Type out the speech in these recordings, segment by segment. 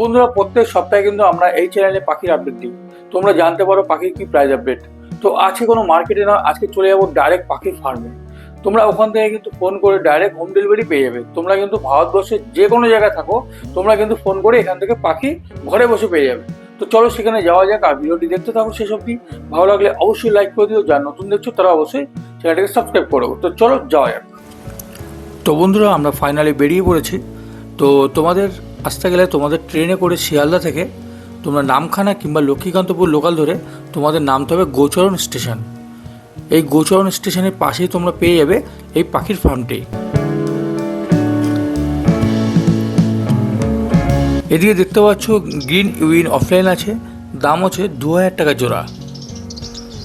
বন্ধুরা, প্রত্যেক সপ্তাহে কিন্তু আমরা এই চ্যানেলে পাখির আপডেট দিই। তোমরা জানতে পারো পাখির কি প্রাইস আপডেট তো আজকে কোনো মার্কেটে না আজকে চলে যাব ডাইরেক্ট পাখির ফার্মে তোমরা ওখান থেকে কিন্তু ফোন করে ডাইরেক্ট হোম ডেলিভারি পেয়ে যাবে। তোমরা কিন্তু ভারতবর্ষের যে কোনো জায়গায় থাকো, তোমরা কিন্তু ফোন করে এখান থেকে পাখি ঘরে বসে পেয়ে যাবে। তো চলো সেখানে যাওয়া যাক আর ভিডিওটি দেখতে থাকো শেষ অবধি। ভালো লাগলে অবশ্যই লাইক করে দিও, যারা নতুন দেখছ তারা অবশ্যই চ্যানেলটাকে সাবস্ক্রাইব করো তো চলো যাওয়া যাক। তো বন্ধুরা, আমরা ফাইনালি বেরিয়ে পড়েছি। তো তোমাদের আসতে গেলে তোমাদের ট্রেনে করে শিয়ালদা থেকে তোমরা নামখানা কিংবা লক্ষ্মীকান্তপুর লোকাল ধরে তোমাদের নামতে হবে গোচরণ স্টেশন এই গোচরণ স্টেশনের পাশেই তোমরা পেয়ে যাবে এই পাখির ফার্মটি এদিকে দেখতে পাচ্ছ গ্রিন ইউইন অফলাইন আছে, দাম হচ্ছে দু হাজার টাকা জোড়া।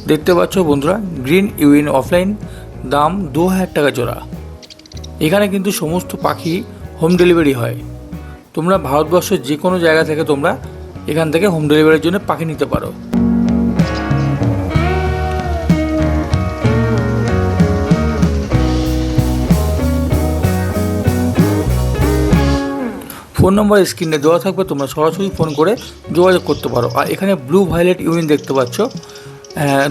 দেখতে পাচ্ছ বন্ধুরা গ্রিন ইউইন অফলাইন দাম দু হাজার টাকা জোড়া। এখানে কিন্তু সমস্ত পাখি হোম ডেলিভারি হয়। তোমরা ভারতবর্ষের যে কোনো জায়গা থেকে তোমরা এখান থেকে হোম ডেলিভারির জন্য পাখি নিতে পারো। ফোন নম্বর স্ক্রিনে দেওয়া থাকবে, তোমরা সরাসরি ফোন করে যোগাযোগ করতে পারো। আর এখানে ব্লু ভায়োলেট ইউনিট দেখতে পাচ্ছ।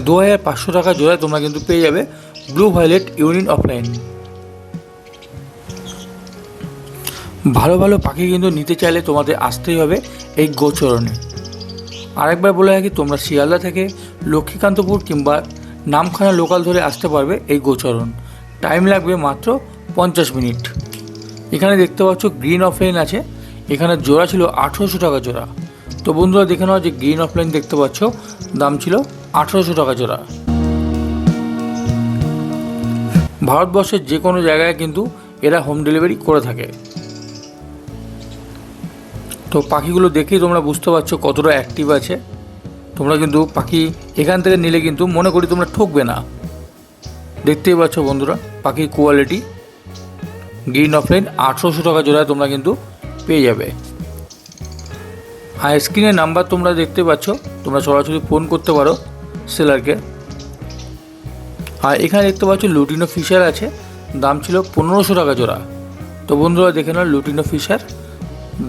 দু হাজার পাঁচশো টাকা জোড়ায় তোমরা কিন্তু পেয়ে যাবে ব্লু ভায়োলেট ইউনিট অফলাইন ভালো ভালো পাখি কিন্তু নিতে চাইলে তোমাদের আসতেই হবে এই গোচরণে। আরেকবার বলে রাখি, তোমরা শিয়ালদা থেকে লক্ষ্মীকান্তপুর কিংবা নামখানা লোকাল ধরে আসতে পারবে এই গোচরণ। টাইম লাগবে মাত্র পঞ্চাশ মিনিট। এখানে দেখতে পাচ্ছ গ্রিন অফলাইন আছে। এখানে জোড়া ছিল আঠেরোশো টাকা জোড়া। তো বন্ধুরা দেখে নাও যে গ্রিন অফলাইন দেখতে পাচ্ছ, দাম ছিল আঠেরোশো টাকা জোড়া। ভারতবর্ষের যে কোনো জায়গায় কিন্তু এরা হোম ডেলিভারি করে থাকে। তো পাখিগুলো দেখেই তোমরা বুঝতে পারছ কতটা অ্যাক্টিভ আছে। তোমরা কিন্তু পাখি এখান থেকে নিলে কিন্তু মনে করি তোমরা ঠকবে না। দেখতেই পাচ্ছ বন্ধুরা পাখির কোয়ালিটি গ্রিন অফলাইন আঠেরোশো টাকা জোড়ায় তোমরা কিন্তু পেয়ে যাবে। আর স্ক্রিনের নাম্বার তোমরা দেখতে পাচ্ছ, তোমরা সরাসরি ফোন করতে পারো সেলারকে আর এখানে দেখতে পাচ্ছ লুটিনো ফিশার আছে, দাম ছিল পনেরোশো টাকা জোড়া। তো বন্ধুরা দেখে নাও লুটিনো ফিশার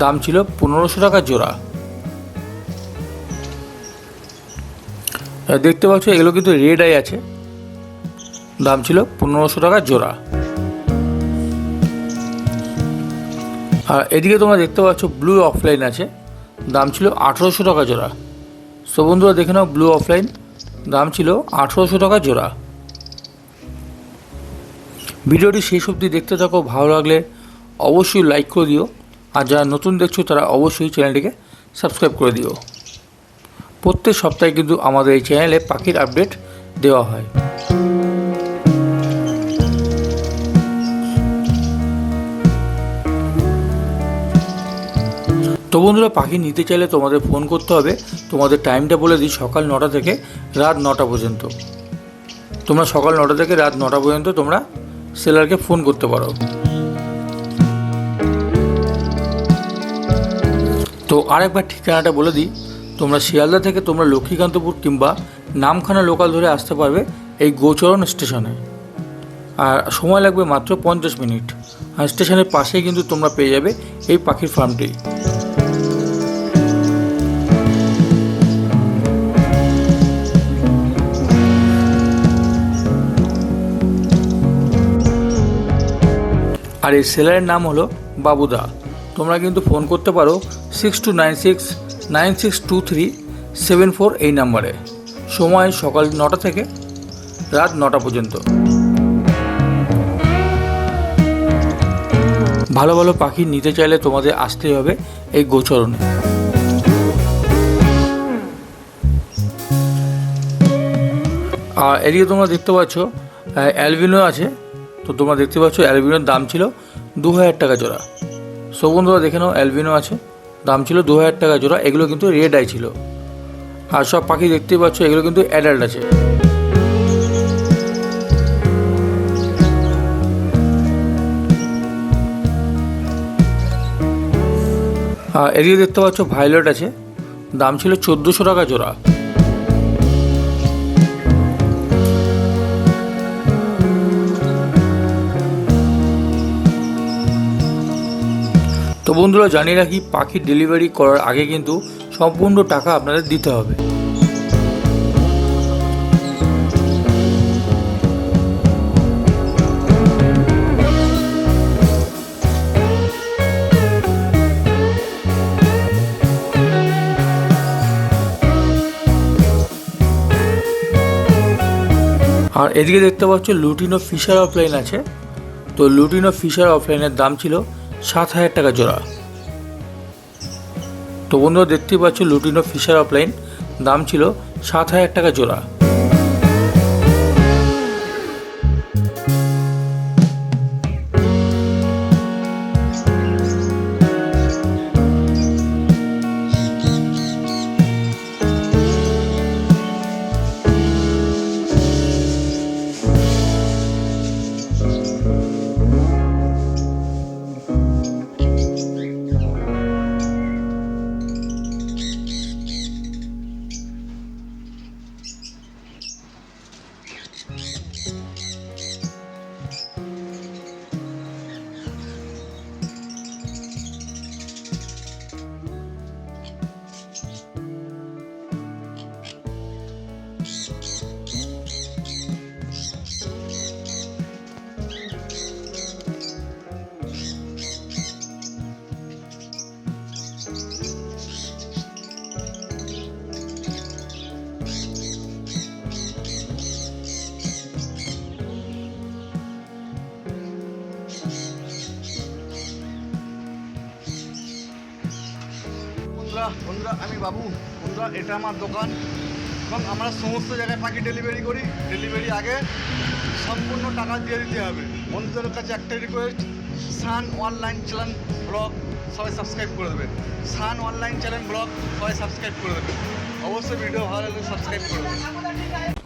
দাম ছিল পনেরোশো টাকা জোড়া। দেখতে পাচ্ছ, এগুলো কিন্তু রেড আই আছে। দাম ছিল পনেরোশো টাকা জোড়া। আর এদিকে তোমরা দেখতে পাচ্ছ ব্লু অফলাইন আছে। দাম ছিল আঠেরোশো টাকা জোড়া। সো বন্ধুরা, দেখে নাও ব্লু অফলাইন দাম ছিল আঠেরোশো টাকা জোড়া। ভিডিওটি শেষ অবধি দেখতে থাকো, ভালো লাগলে অবশ্যই লাইক করে দিও। আর যারা নতুন দেখছ, তারা অবশ্যই চ্যানেলটিকে সাবস্ক্রাইব করে দিও। প্রত্যেক সপ্তাহে কিন্তু আমাদের এই চ্যানেলে পাখির আপডেট দেওয়া হয়। তো বন্ধুরা, পাখি নিতে চাইলে তোমাদের ফোন করতে হবে। তোমাদের টাইমটা বলে দিই, সকাল নটা থেকে রাত নটা পর্যন্ত। তোমরা সকাল নটা থেকে রাত নটা পর্যন্ত তোমরা সেলারকে ফোন করতে পারো। তো আরেকবার ঠিকানাটা বলে দিই। তোমরা শিয়ালদা থেকে তোমরা লক্ষ্মীকান্তপুর কিংবা নামখানা লোকাল ধরে আসতে পারবে এই গোচরণ স্টেশনে। আর সময় লাগবে মাত্র পঞ্চাশ মিনিট। আর স্টেশনের পাশেই কিন্তু তোমরা পেয়ে যাবে এই পাখির ফার্মটি। আর এই সেলারের নাম হলো বাবুদা। তোমরা কিন্তু ফোন করতে পারো six two nine six nine six two three, seven four এই নাম্বারে। সময় সকাল নটা থেকে রাত নটা পর্যন্ত। ভালো ভালো পাখি নিতে চাইলে তোমাদের আসতেই হবে এই গোচরণে। আর এদিকে তোমরা দেখতে পাচ্ছ অ্যালবিনো আছে। তো তোমরা দেখতে পাচ্ছ অ্যালবিনোর দাম ছিল দু হাজার টাকা জোড়া। সো বন্ধুরা দেখে নাও অ্যালবিনো আছে। দাম ছিল দু হাজার টাকা জোড়া, এগুলো কিন্তু রেড আই ছিল। আর সব পাখি দেখতেই পাচ্ছ, এগুলো কিন্তু অ্যাডাল্ট আছে। আর এদিকে দেখতে পাচ্ছ ভায়োলেট আছে। দাম ছিল চোদ্দোশো টাকা জোড়া। বন্ধুরা, জানিয়ে রাখি, পাখি ডেলিভারি করার আগে কিন্তু সম্পূর্ণ টাকা আপনাদের দিতে হবে। আর এদিকে দেখতে পাচ্ছ লুটিনো ফিশার অফলাইন আছে। তো লুটিনো ফিশার অফলাইনের দাম ছিল সাত হাজার টাকা জোড়া। তো বন্ধুরা, দেখতেই পাচ্ছ লুটিনো ফিশার অফলাইন দাম ছিল সাত হাজার টাকা জোড়া। বন্ধুরা বন্ধুরা, আমি বাবু, বন্ধুরা, এটা আমার দোকান। এবং আমরা সমস্ত জায়গায় পাখি ডেলিভারি করি। ডেলিভারি আগে সম্পূর্ণ টাকা দিয়ে দিতে হবে। বন্ধুদের কাছে একটাই request Sun online channel blog সবাই সাবস্ক্রাইব করে দেবে। সান অনলাইন চ্যানেল ব্লগ সবাই সাবস্ক্রাইব করে দেবে। অবশ্যই ভিডিও ভালো লাগলে সাবস্ক্রাইব করে দেবেন